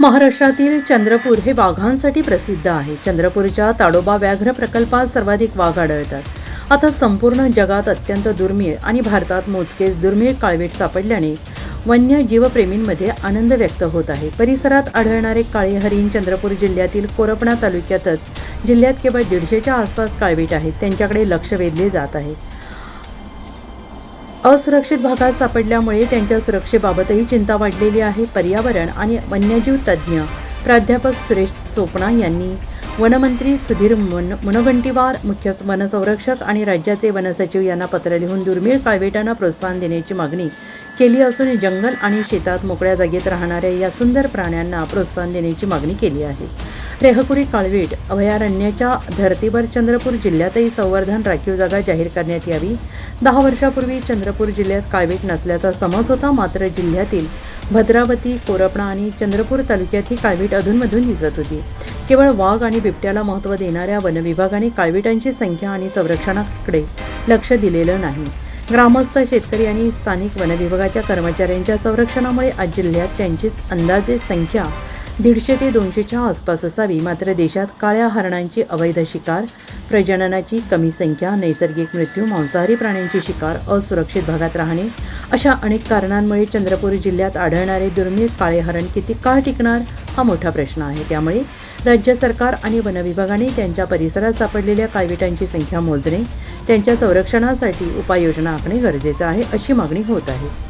महाराष्ट्रातील चंद्रपूर हे वाघांसाठी प्रसिद्ध आहे. चंद्रपूरच्या ताडोबा व्याघ्र प्रकल्पात सर्वाधिक वाघ आढळतात. आता संपूर्ण जगात अत्यंत दुर्मिळ आणि भारतात मोजकेच दुर्मिळ काळवीट सापडल्याने वन्य जीवप्रेमींमध्ये आनंद व्यक्त होत आहे. परिसरात आढळणारे काळे हरिण चंद्रपूर जिल्ह्यातील कोरपणा तालुक्यातच जिल्ह्यात केवळ दीडशेच्या आसपास काळवीट आहेत. त्यांच्याकडे लक्ष वेधले जात आहे. असुरक्षित भागात सापडल्यामुळे त्यांच्या सुरक्षेबाबतही चिंता वाढलेली आहे. पर्यावरण आणि वन्यजीव तज्ज्ञ प्राध्यापक सुरेश चोपणा यांनी वनमंत्री सुधीर मुन मुनगंटीवार मुख्य वनसंरक्षक आणि राज्याचे वनसचिव यांना पत्र लिहून दुर्मिळ काळवेटांना प्रोत्साहन देण्याची मागणी केली असून जंगल आणि शेतात मोकळ्या जागेत राहणाऱ्या या सुंदर प्राण्यांना प्रोत्साहन देण्याची मागणी केली आहे. रेहकुरी काळवीट अभयारण्याच्या धर्तीवर चंद्रपूर जिल्ह्यातही संवर्धन राखीव जागा जाहीर करण्यात यावी. दहा वर्षापूर्वी चंद्रपूर जिल्ह्यात काळवीट नसल्याचा समज होता मात्र जिल्ह्यातील भद्रावती कोरपणा आणि चंद्रपूर तालुक्यात ही काळवीट अधूनमधून दिसत होती. केवळ वाघ आणि बिबट्याला महत्त्व देणाऱ्या वनविभागाने काळविटांची संख्या आणि संरक्षणाकडे लक्ष दिलेलं नाही. ग्रामस्थ शेतकरी आणि स्थानिक वनविभागाच्या कर्मचाऱ्यांच्या संरक्षणामुळे आज जिल्ह्यात त्यांची अंदाजे संख्या दीडशे ते दोनशेच्या आसपास असावी मात्र देशात काळ्या हरणांची अवैध शिकार प्रजननाची कमी संख्या नैसर्गिक मृत्यू मांसाहारी प्राण्यांची शिकार असुरक्षित भागात राहणे अशा अनेक कारणांमुळे चंद्रपूर जिल्ह्यात आढळणारे दुर्मिळ काळे हरण किती काळ टिकणार हा मोठा प्रश्न आहे. त्यामुळे राज्य सरकार आणि वनविभागाने त्यांच्या परिसरात सापडलेल्या काळविटांची संख्या मोजणे त्यांच्या संरक्षणासाठी उपाययोजना आखणे गरजेचं आहे अशी मागणी होत आहे.